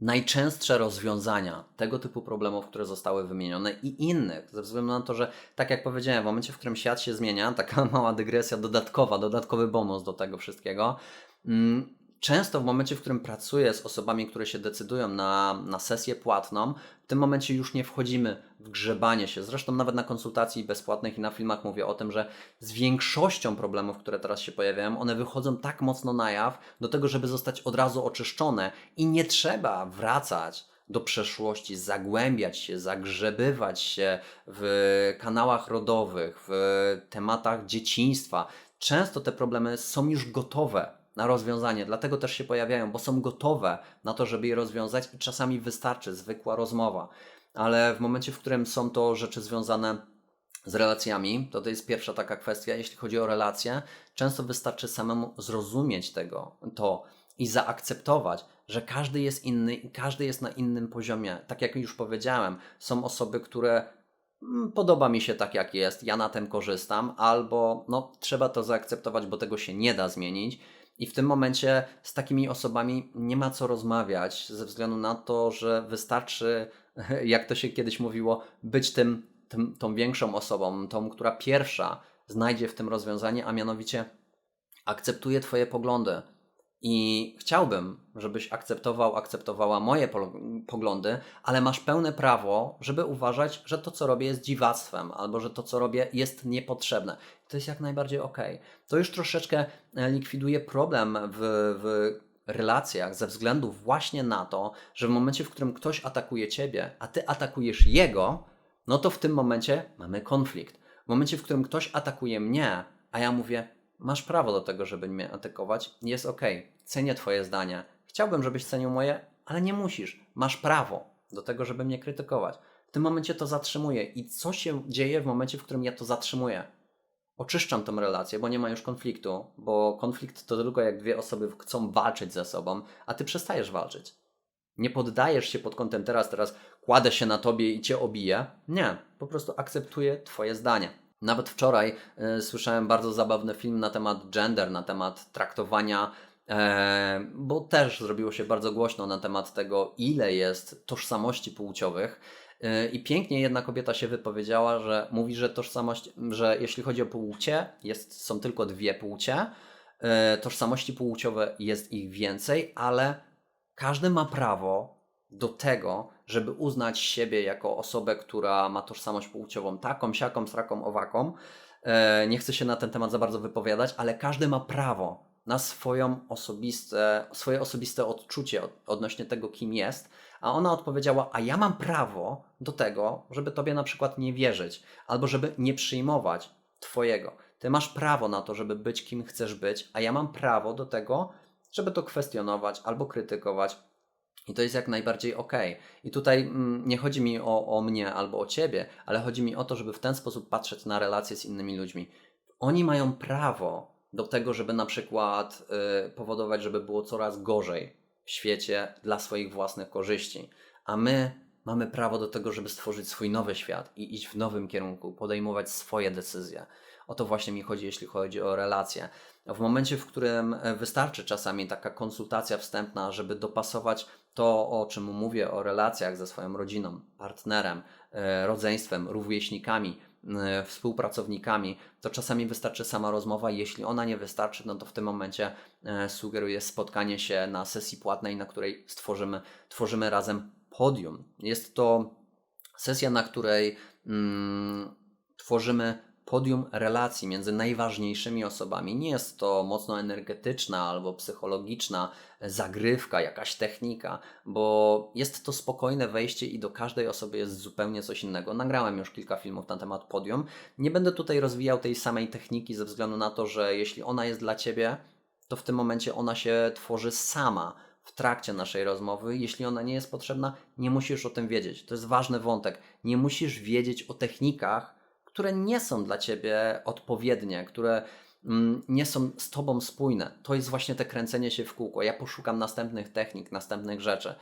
najczęstsze rozwiązania tego typu problemów, które zostały wymienione i innych, ze względu na to, że tak jak powiedziałem, w momencie, w którym świat się zmienia, taka mała dygresja dodatkowa, dodatkowy bonus do tego wszystkiego, mm, często w momencie, w którym pracuję z osobami, które się decydują na, na sesję płatną, w tym momencie już nie wchodzimy w grzebanie się. Zresztą nawet na konsultacji bezpłatnych i na filmach mówię o tym, że z większością problemów, które teraz się pojawiają, one wychodzą tak mocno na jaw do tego, żeby zostać od razu oczyszczone i nie trzeba wracać do przeszłości, zagłębiać się, zagrzebywać się w kanałach rodowych, w tematach dzieciństwa. Często te problemy są już gotowe na rozwiązanie, dlatego też się pojawiają, bo są gotowe na to, żeby je rozwiązać i czasami wystarczy zwykła rozmowa. Ale w momencie, w którym są to rzeczy związane z relacjami, to to jest pierwsza taka kwestia, jeśli chodzi o relacje, często wystarczy samemu zrozumieć tego, to i zaakceptować, że każdy jest inny i każdy jest na innym poziomie. Tak jak już powiedziałem, są osoby, które mm, podoba mi się tak jak jest, ja na tym korzystam, albo no trzeba to zaakceptować, bo tego się nie da zmienić. I w tym momencie z takimi osobami nie ma co rozmawiać, ze względu na to, że wystarczy, jak to się kiedyś mówiło, być tym, tym, tą większą osobą, tą, która pierwsza znajdzie w tym rozwiązanie, a mianowicie akceptuje Twoje poglądy, i chciałbym, żebyś akceptował, akceptowała moje poglądy, ale masz pełne prawo, żeby uważać, że to, co robię, jest dziwactwem, albo że to, co robię, jest niepotrzebne. To jest jak najbardziej ok. To już troszeczkę e, likwiduje problem w, w relacjach ze względu właśnie na to, że w momencie, w którym ktoś atakuje ciebie, a ty atakujesz jego, no to w tym momencie mamy konflikt. W momencie, w którym ktoś atakuje mnie, a ja mówię, Masz prawo do tego, żeby mnie atakować. Jest ok. Cenię Twoje zdanie. Chciałbym, żebyś cenił moje, ale nie musisz. Masz prawo do tego, żeby mnie krytykować. W tym momencie to zatrzymuję. I co się dzieje w momencie, w którym ja to zatrzymuję? Oczyszczam tą relację, bo nie ma już konfliktu, bo konflikt to tylko jak dwie osoby chcą walczyć ze sobą, a ty przestajesz walczyć. Nie poddajesz się pod kątem teraz, teraz kładę się na tobie i cię obiję. Nie, po prostu akceptuję twoje zdanie. Nawet wczoraj y, słyszałem bardzo zabawny film na temat gender, na temat traktowania, e, bo też zrobiło się bardzo głośno na temat tego, ile jest tożsamości płciowych. E, I pięknie jedna kobieta się wypowiedziała, że mówi, że tożsamość, że jeśli chodzi o płcie, jest, są tylko dwie płcie, e, tożsamości płciowe jest ich więcej, ale każdy ma prawo do tego, żeby uznać siebie jako osobę, która ma tożsamość płciową taką, siaką, sraką, owaką. E, nie chcę się na ten temat za bardzo wypowiadać, ale każdy ma prawo na swoją osobiste, swoje osobiste odczucie odnośnie tego, kim jest. A ona odpowiedziała: A ja mam prawo do tego, żeby tobie na przykład nie wierzyć, albo żeby nie przyjmować twojego. Ty masz prawo na to, żeby być kim chcesz być, a ja mam prawo do tego, żeby to kwestionować albo krytykować, i to jest jak najbardziej ok. I tutaj mm, nie chodzi mi o, o mnie albo o ciebie, ale chodzi mi o to, żeby w ten sposób patrzeć na relacje z innymi ludźmi. Oni mają prawo do tego, żeby na przykład y, powodować, żeby było coraz gorzej w świecie dla swoich własnych korzyści. A my mamy prawo do tego, żeby stworzyć swój nowy świat i iść w nowym kierunku, podejmować swoje decyzje. O to właśnie mi chodzi, jeśli chodzi o relacje. W momencie, w którym wystarczy czasami taka konsultacja wstępna, żeby dopasować to, o czym mówię, o relacjach ze swoją rodziną, partnerem, e, rodzeństwem, rówieśnikami, e, współpracownikami, to czasami wystarczy sama rozmowa. Jeśli ona nie wystarczy, no to w tym momencie e, sugeruję spotkanie się na sesji płatnej, na której stworzymy, tworzymy razem podium. Jest to sesja, na której mm, tworzymy podium relacji między najważniejszymi osobami. Nie jest to mocno energetyczna albo psychologiczna zagrywka, jakaś technika, bo jest to spokojne wejście i do każdej osoby jest zupełnie coś innego. Nagrałem już kilka filmów na temat podium. Nie będę tutaj rozwijał tej samej techniki ze względu na to, że jeśli ona jest dla ciebie, to w tym momencie ona się tworzy sama w trakcie naszej rozmowy. Jeśli ona nie jest potrzebna, nie musisz o tym wiedzieć. To jest ważny wątek. Nie musisz wiedzieć o technikach, które nie są dla ciebie odpowiednie, które mm, nie są z tobą spójne. To jest właśnie te kręcenie się w kółko. Ja poszukam następnych technik, następnych rzeczy.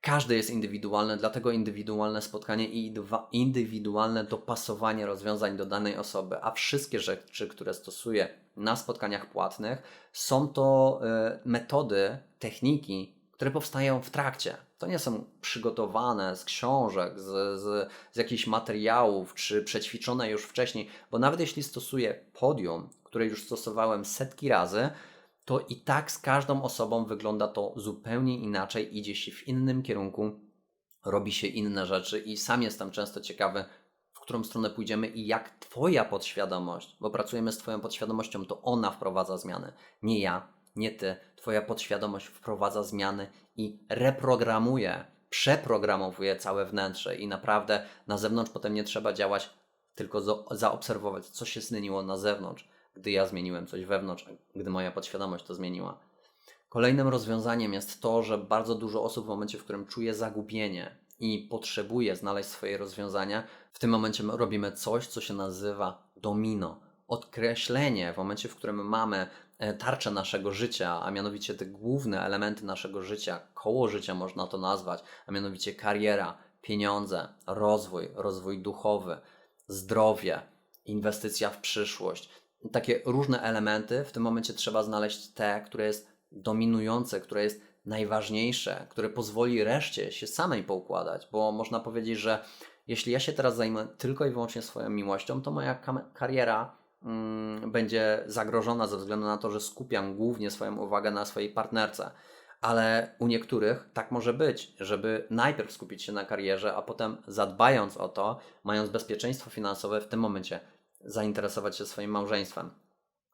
Każdy jest indywidualny, dlatego indywidualne spotkanie i indywidualne dopasowanie rozwiązań do danej osoby, a wszystkie rzeczy, które stosuję na spotkaniach płatnych, są to y, metody, techniki, które powstają w trakcie. To nie są przygotowane z książek, z, z, z jakichś materiałów, czy przećwiczone już wcześniej, bo nawet jeśli stosuję podium, które już stosowałem setki razy, to i tak z każdą osobą wygląda to zupełnie inaczej, idzie się w innym kierunku, robi się inne rzeczy i sam jestem często ciekawy, w którą stronę pójdziemy i jak Twoja podświadomość, bo pracujemy z Twoją podświadomością, to ona wprowadza zmiany, nie ja, nie Ty. Twoja podświadomość wprowadza zmiany i reprogramuje, przeprogramowuje całe wnętrze i naprawdę na zewnątrz potem nie trzeba działać, tylko zaobserwować, co się zmieniło na zewnątrz, gdy ja zmieniłem coś wewnątrz, gdy moja podświadomość to zmieniła. Kolejnym rozwiązaniem jest to, że bardzo dużo osób w momencie, w którym czuje zagubienie i potrzebuje znaleźć swoje rozwiązania, w tym momencie robimy coś, co się nazywa domino. Odkreślenie w momencie, w którym mamy tarczę naszego życia, a mianowicie te główne elementy naszego życia, koło życia można to nazwać, a mianowicie kariera, pieniądze, rozwój, rozwój duchowy, zdrowie, inwestycja w przyszłość. Takie różne elementy, w tym momencie trzeba znaleźć te, które jest dominujące, które jest najważniejsze, które pozwoli reszcie się samej poukładać, bo można powiedzieć, że jeśli ja się teraz zajmę tylko i wyłącznie swoją miłością, to moja kariera będzie zagrożona ze względu na to, że skupiam głównie swoją uwagę na swojej partnerce. Ale u niektórych tak może być, żeby najpierw skupić się na karierze, a potem zadbając o to, mając bezpieczeństwo finansowe, w tym momencie zainteresować się swoim małżeństwem.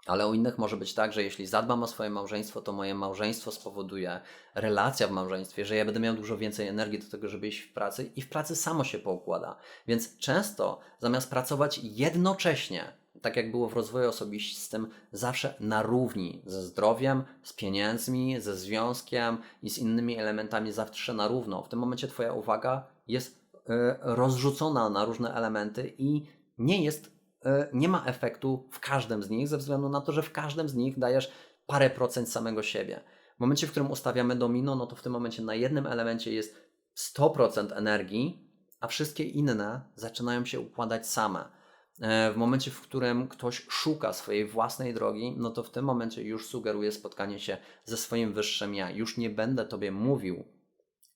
Ale u innych może być tak, że jeśli zadbam o swoje małżeństwo, to moje małżeństwo spowoduje, relacja w małżeństwie, że ja będę miał dużo więcej energii do tego, żeby iść w pracy i w pracy samo się poukłada. Więc często zamiast pracować jednocześnie, tak jak było w rozwoju osobistym, zawsze na równi ze zdrowiem, z pieniędzmi, ze związkiem i z innymi elementami, zawsze na równo. W tym momencie Twoja uwaga jest y, rozrzucona na różne elementy i nie jest E, nie ma efektu w każdym z nich, ze względu na to, że w każdym z nich dajesz parę procent samego siebie. W momencie, w którym ustawiamy domino, no to w tym momencie na jednym elemencie jest 100% energii, a wszystkie inne zaczynają się układać same. E, w momencie, w którym ktoś szuka swojej własnej drogi, no to w tym momencie już sugeruje spotkanie się ze swoim wyższym ja. Już nie będę Tobie mówił,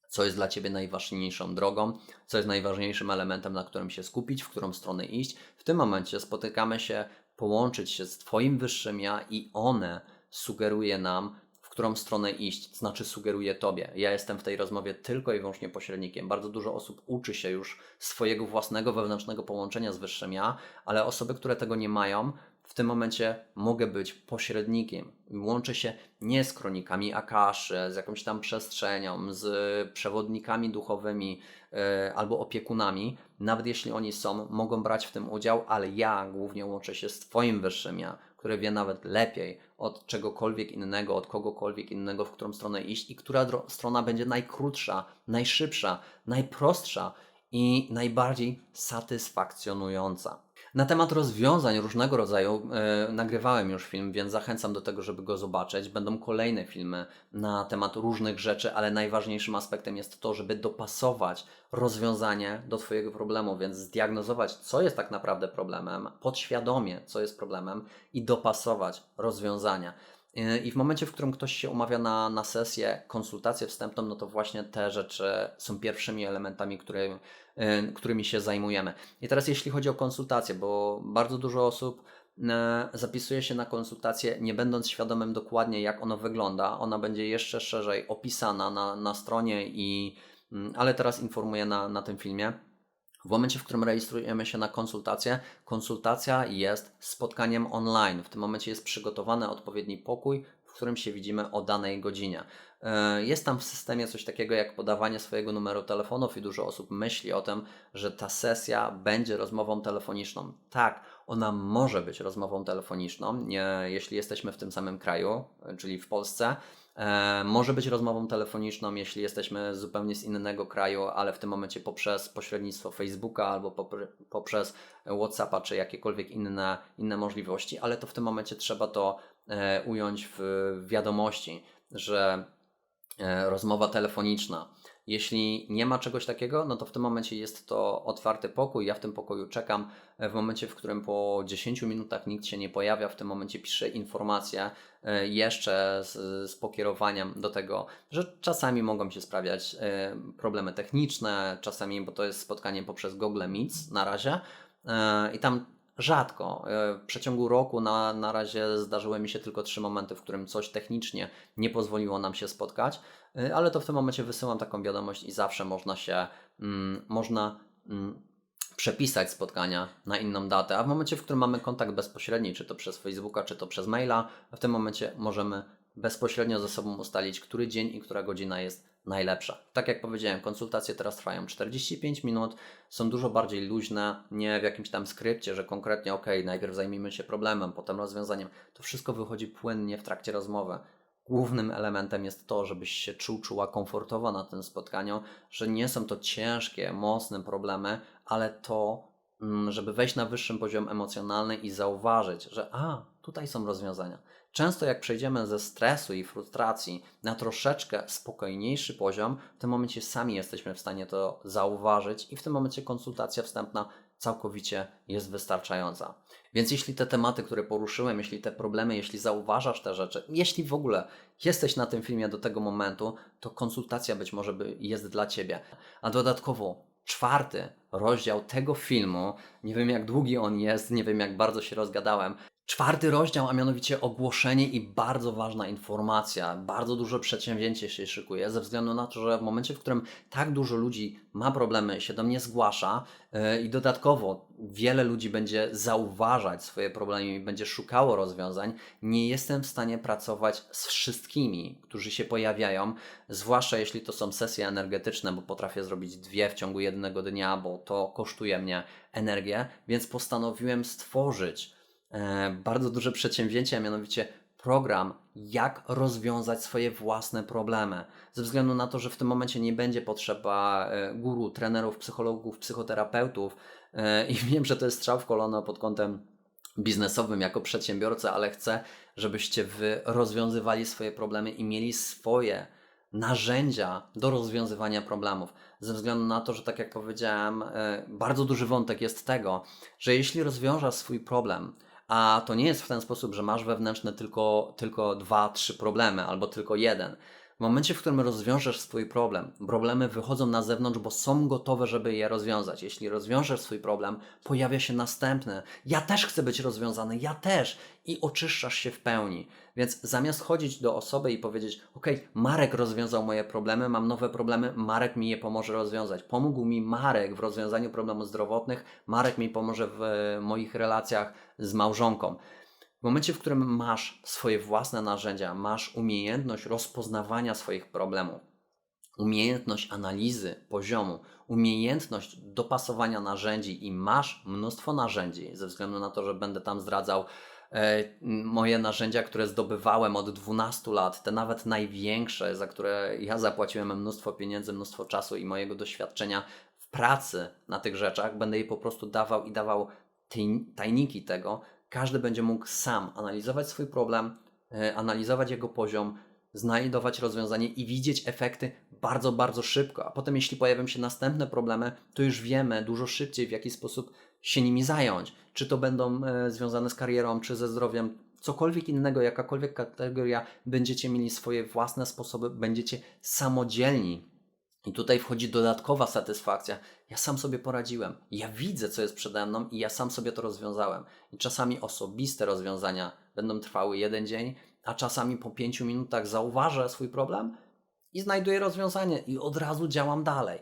co jest dla Ciebie najważniejszą drogą, co jest najważniejszym elementem, na którym się skupić, w którą stronę iść. W tym momencie spotykamy się, połączyć się z Twoim wyższym ja i one sugeruje nam, którą stronę iść, to znaczy sugeruje Tobie. Ja jestem w tej rozmowie tylko i wyłącznie pośrednikiem. Bardzo dużo osób uczy się już swojego własnego wewnętrznego połączenia z wyższym ja, ale osoby, które tego nie mają, w tym momencie mogę być pośrednikiem. Łączę się nie z kronikami Akaszy, z jakąś tam przestrzenią, z przewodnikami duchowymi yy, albo opiekunami. Nawet jeśli oni są, mogą brać w tym udział, ale ja głównie łączę się z Twoim wyższym ja, które wie nawet lepiej od czegokolwiek innego, od kogokolwiek innego, w którą stronę iść i która strona będzie najkrótsza, najszybsza, najprostsza i najbardziej satysfakcjonująca. Na temat rozwiązań różnego rodzaju e, nagrywałem już film, więc zachęcam do tego, żeby go zobaczyć. Będą kolejne filmy na temat różnych rzeczy, ale najważniejszym aspektem jest to, żeby dopasować rozwiązanie do Twojego problemu, więc zdiagnozować, co jest tak naprawdę problemem, podświadomie, co jest problemem i dopasować rozwiązania. E, I w momencie, w którym ktoś się umawia na, na sesję, konsultację wstępną, no to właśnie te rzeczy są pierwszymi elementami, które Y, którymi się zajmujemy. I teraz jeśli chodzi o konsultacje, bo bardzo dużo osób y, zapisuje się na konsultację, nie będąc świadomym dokładnie, jak ono wygląda. Ona będzie jeszcze szerzej opisana na, na stronie, i, mm, ale teraz informuję na, na tym filmie. W momencie, w którym rejestrujemy się na konsultację, konsultacja jest spotkaniem online. W tym momencie jest przygotowany odpowiedni pokój, w którym się widzimy o danej godzinie. E, jest tam w systemie coś takiego jak podawanie swojego numeru telefonów i dużo osób myśli o tym, że ta sesja będzie rozmową telefoniczną. Tak, ona może być rozmową telefoniczną, jeśli jesteśmy w tym samym kraju, czyli w Polsce. E, może być rozmową telefoniczną, jeśli jesteśmy zupełnie z innego kraju, ale w tym momencie poprzez pośrednictwo Facebooka albo poprzez WhatsAppa czy jakiekolwiek inne, inne możliwości, ale to w tym momencie trzeba to e, ująć w wiadomości, że E, rozmowa telefoniczna Jeśli nie ma czegoś takiego, no to w tym momencie jest to otwarty pokój. Ja w tym pokoju czekam. W momencie, w którym po 10 minutach nikt się nie pojawia, w tym momencie piszę informację e, jeszcze z, z pokierowaniem do tego, że czasami mogą się sprawiać e, problemy techniczne, czasami, bo to jest spotkanie poprzez Google Meets na razie. E, I tam rzadko. W przeciągu roku na, na razie zdarzyły mi się tylko trzy momenty, w którym coś technicznie nie pozwoliło nam się spotkać. Y, ale to w tym momencie wysyłam taką wiadomość i zawsze można się, mm, można mm, przepisać spotkania na inną datę, a w momencie, w którym mamy kontakt bezpośredni, czy to przez Facebooka, czy to przez maila, w tym momencie możemy bezpośrednio ze sobą ustalić, który dzień i która godzina jest najlepsza. Tak jak powiedziałem, konsultacje teraz trwają 45 minut, są dużo bardziej luźne, nie w jakimś tam skrypcie, że konkretnie ok, najpierw zajmijmy się problemem, potem rozwiązaniem. To wszystko wychodzi płynnie w trakcie rozmowy głównym elementem jest to, żebyś się czuł, czuła komfortowo na tym spotkaniu, że nie są to ciężkie, mocne problemy, ale to, mm, żeby wejść na wyższym poziom emocjonalny i zauważyć, że a, tutaj są rozwiązania. Często jak przejdziemy ze stresu i frustracji na troszeczkę spokojniejszy poziom, w tym momencie sami jesteśmy w stanie to zauważyć i w tym momencie konsultacja wstępna całkowicie jest wystarczająca. Więc jeśli te tematy, które poruszyłem, jeśli te problemy, jeśli zauważasz te rzeczy, jeśli w ogóle jesteś na tym filmie do tego momentu, to konsultacja być może jest dla Ciebie. A dodatkowo czwarty rozdział tego filmu, nie wiem jak długi on jest, nie wiem jak bardzo się rozgadałem, Czwarty rozdział, a mianowicie ogłoszenie i bardzo ważna informacja. Bardzo duże przedsięwzięcie się szykuje, ze względu na to, że w momencie, w którym tak dużo ludzi ma problemy, się do mnie zgłasza yy, i dodatkowo wiele ludzi będzie zauważać swoje problemy i będzie szukało rozwiązań, nie jestem w stanie pracować z wszystkimi, którzy się pojawiają, zwłaszcza jeśli to są sesje energetyczne, bo potrafię zrobić dwie w ciągu jednego dnia, bo to kosztuje mnie energię, więc postanowiłem stworzyć bardzo duże przedsięwzięcie, a mianowicie program, jak rozwiązać swoje własne problemy. Ze względu na to, że w tym momencie nie będzie potrzeba e, guru, trenerów, psychologów, psychoterapeutów e, i wiem, że to jest strzał w kolano pod kątem biznesowym jako przedsiębiorca, ale chcę, żebyście wy rozwiązywali swoje problemy i mieli swoje narzędzia do rozwiązywania problemów. Ze względu na to, że tak jak powiedziałem, bardzo duży wątek jest tego, że jeśli rozwiążesz swój problem, a to nie jest w ten sposób, że masz wewnętrzne tylko, tylko dwa, trzy problemy albo tylko jeden. W momencie, w którym rozwiążesz swój problem, problemy wychodzą na zewnątrz, bo są gotowe, żeby je rozwiązać. Jeśli rozwiążesz swój problem, pojawia się następny. Ja też chcę być rozwiązany, ja też. I oczyszczasz się w pełni. Więc zamiast chodzić do osoby i powiedzieć: OK, Marek rozwiązał moje problemy, mam nowe problemy, Marek mi je pomoże rozwiązać. Pomógł mi Marek w rozwiązaniu problemów zdrowotnych, Marek mi pomoże w moich relacjach z małżonką. W momencie, w którym masz swoje własne narzędzia, masz umiejętność rozpoznawania swoich problemów, umiejętność analizy poziomu, umiejętność dopasowania narzędzi i masz mnóstwo narzędzi, ze względu na to, że będę tam zdradzał e, moje narzędzia, które zdobywałem od 12 lat, te nawet największe, za które ja zapłaciłem mnóstwo pieniędzy, mnóstwo czasu i mojego doświadczenia w pracy na tych rzeczach, będę je po prostu dawał i dawał tajniki tego, każdy będzie mógł sam analizować swój problem, e, analizować jego poziom, znajdować rozwiązanie i widzieć efekty bardzo, bardzo szybko. A potem, jeśli pojawią się następne problemy, to już wiemy dużo szybciej, w jaki sposób się nimi zająć. Czy to będą e, związane z karierą, czy ze zdrowiem, cokolwiek innego, jakakolwiek kategoria, będziecie mieli swoje własne sposoby, będziecie samodzielni i tutaj wchodzi dodatkowa satysfakcja. Ja sam sobie poradziłem. Ja widzę, co jest przede mną i ja sam sobie to rozwiązałem. I czasami osobiste rozwiązania będą trwały jeden dzień, a czasami po pięciu minutach zauważę swój problem i znajduję rozwiązanie i od razu działam dalej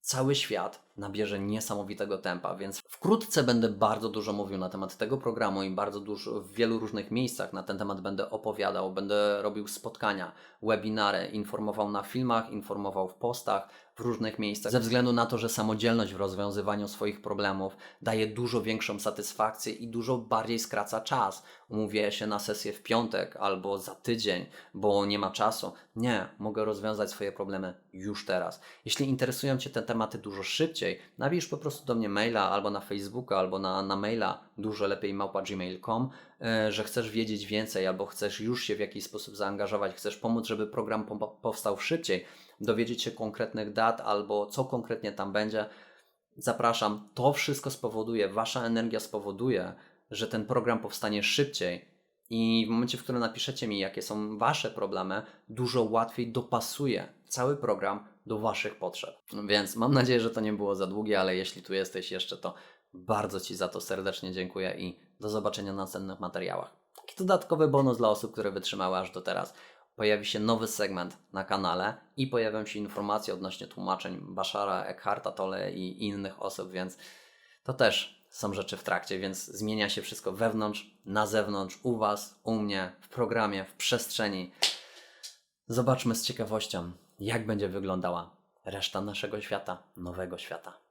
cały świat nabierze niesamowitego tempa, więc wkrótce będę bardzo dużo mówił na temat tego programu i bardzo dużo w wielu różnych miejscach na ten temat będę opowiadał, będę robił spotkania, webinary, informował na filmach, informował w postach, w różnych miejscach, ze względu na to, że samodzielność w rozwiązywaniu swoich problemów daje dużo większą satysfakcję i dużo bardziej skraca czas. Umówię się na sesję w piątek albo za tydzień, bo nie ma czasu. Nie, mogę rozwiązać swoje problemy już teraz. Jeśli interesują Cię te tematy dużo szybciej, napisz po prostu do mnie maila albo na Facebooka, albo na, na maila dużo lepiej małpa.gmail.com, e, że chcesz wiedzieć więcej albo chcesz już się w jakiś sposób zaangażować, chcesz pomóc, żeby program po powstał szybciej dowiedzieć się konkretnych dat albo co konkretnie tam będzie, zapraszam. To wszystko spowoduje, Wasza energia spowoduje, że ten program powstanie szybciej. I w momencie, w którym napiszecie mi, jakie są Wasze problemy, dużo łatwiej dopasuje cały program do Waszych potrzeb. Więc mam nadzieję, że to nie było za długie, ale jeśli tu jesteś jeszcze, to bardzo Ci za to serdecznie dziękuję i do zobaczenia na następnych materiałach. Taki dodatkowy bonus dla osób, które wytrzymały aż do teraz. Pojawi się nowy segment na kanale i pojawią się informacje odnośnie tłumaczeń Bashara, Eckharta Tolle i innych osób, więc to też są rzeczy w trakcie, więc zmienia się wszystko wewnątrz, na zewnątrz, u Was, u mnie, w programie, w przestrzeni. Zobaczmy z ciekawością, jak będzie wyglądała reszta naszego świata, nowego świata.